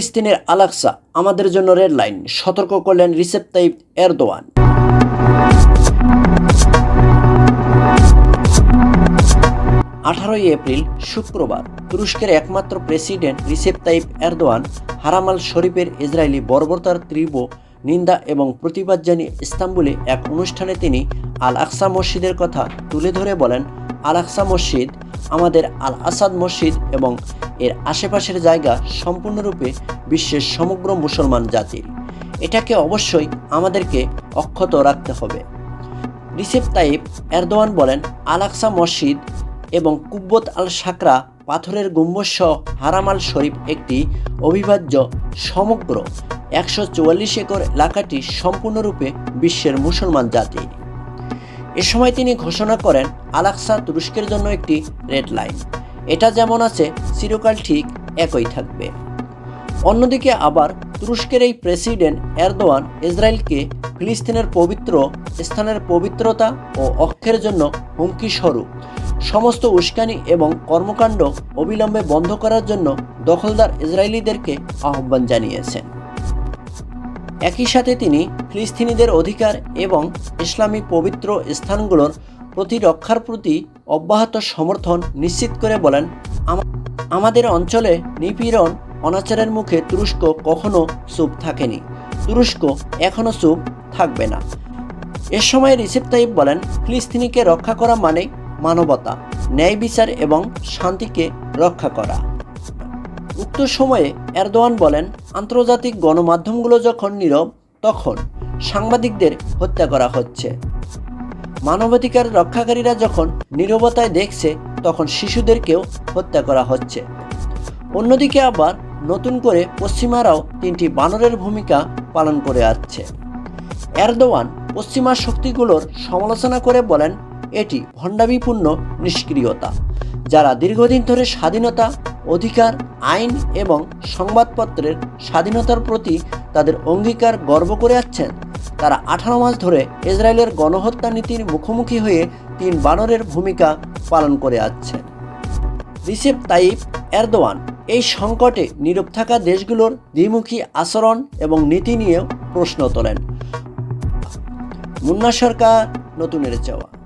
ফিলিস্তিনের আলাক্সা আমাদের জন্য রেড লাইন। সতর্ক করলেন রিসেপ তাইপ এরদোয়ান। আঠারোই এপ্রিল, শুক্রবার, তুরস্কের একমাত্র প্রেসিডেন্ট রিসেপ তাইপ এরদোয়ান হারামাল শরীফের ইসরায়েলি বর্বরতার তীব্র নিন্দা এবং প্রতিবাদ জানিয়ে ইস্তাম্বুলে এক অনুষ্ঠানে তিনি আল আকসা মসজিদের কথা তুলে ধরে বলেন আল আকসা মসজিদ, আমাদের আল আসাদ মসজিদ এবং এর আশেপাশের জায়গা সম্পূর্ণরূপে বিশ্বের সমগ্র মুসলমান জাতির। এটাকে অবশ্যই আমাদেরকে অক্ষত রাখতে হবে। রিসেপ তাইপ এরদোয়ান বলেন আল আকসা মসজিদ এবং কুব্বত আল সাকরা পাথরের গম্বুজসহ হারাম আল শরীফ একটি অবিভাজ্য সমগ্র একশো চুয়াল্লিশ একর এলাকাটি সম্পূর্ণরূপে বিশ্বের মুসলমান জাতি। এ সময় তিনি ঘোষণা করেন আলাক্সা তুরস্কের জন্য একটি রেড লাইন। এটা যেমন আছে, চিরকাল ঠিক একই থাকবে। অন্যদিকে আবার তুরস্কের এই প্রেসিডেন্ট এরদোয়ান ইসরায়েলকে ফিলিস্তিনের পবিত্র স্থানের পবিত্রতা ও অক্ষের জন্য হুমকি স্বরূপ। সমস্ত উস্কানি এবং কর্মকাণ্ড অবিলম্বে বন্ধ করার জন্য দখলদার ইসরায়েলিদেরকে আহ্বান জানিয়েছেন। একই সাথে তিনি ফিলিস্তিনিদের অধিকার এবং ইসলামী পবিত্র স্থানগুলোর প্রতিরক্ষার প্রতি অব্যাহত সমর্থন নিশ্চিত করে বলেন আমাদের অঞ্চলে নিপীড়ন, অনাচারের মুখে তুরস্ক কখনো চুপ থাকেনি। তুরস্ক এখনও চুপ থাকবে না। এ সময় রিসেপ তাইব বলেন, ফিলিস্তিনিকে রক্ষা করা মানে মানবতা, ন্যায় বিচার এবং শান্তিকে রক্ষা করা। উক্ত সময়ে এরদোয়ান বলেন, আন্তর্জাতিক গণমাধ্যমগুলো যখন নীরব, তখন সাংবাদিকদের হত্যা করা হচ্ছে। মানবাধিকার রক্ষাকারীরা যখন নীরবতায় দেখছে, তখন শিশুদেরকেও হত্যা করা হচ্ছে। অন্যদিকে আবার নতুন করে পশ্চিমারাও তিনটি বানরের ভূমিকা পালন করে আসছে। এরদোয়ান পশ্চিমা শক্তিগুলোর সমালোচনা করে বলেন, এটি ভণ্ডামিপূর্ণ নিষ্ক্রিয়তা, যারা দীর্ঘদিন ধরে স্বাধীনতা অধিকার, আইন এবং সংবাদপত্রের স্বাধীনতার প্রতি তাদের অঙ্গীকার গর্ব করে আসছেন তারা আঠারো মাস ধরে ইসরায়েলের গণহত্যা নীতির মুখোমুখি হয়ে তিন বানরের ভূমিকা পালন করে আসছেন রিসেপ তাইপ এরদোয়ান এই সংকটে নীরব থাকা দেশগুলোর দ্বিমুখী আচরণ এবং নীতি নিয়েও প্রশ্ন তোলেন। মুন্না সরকার, নতুনের চাওয়া।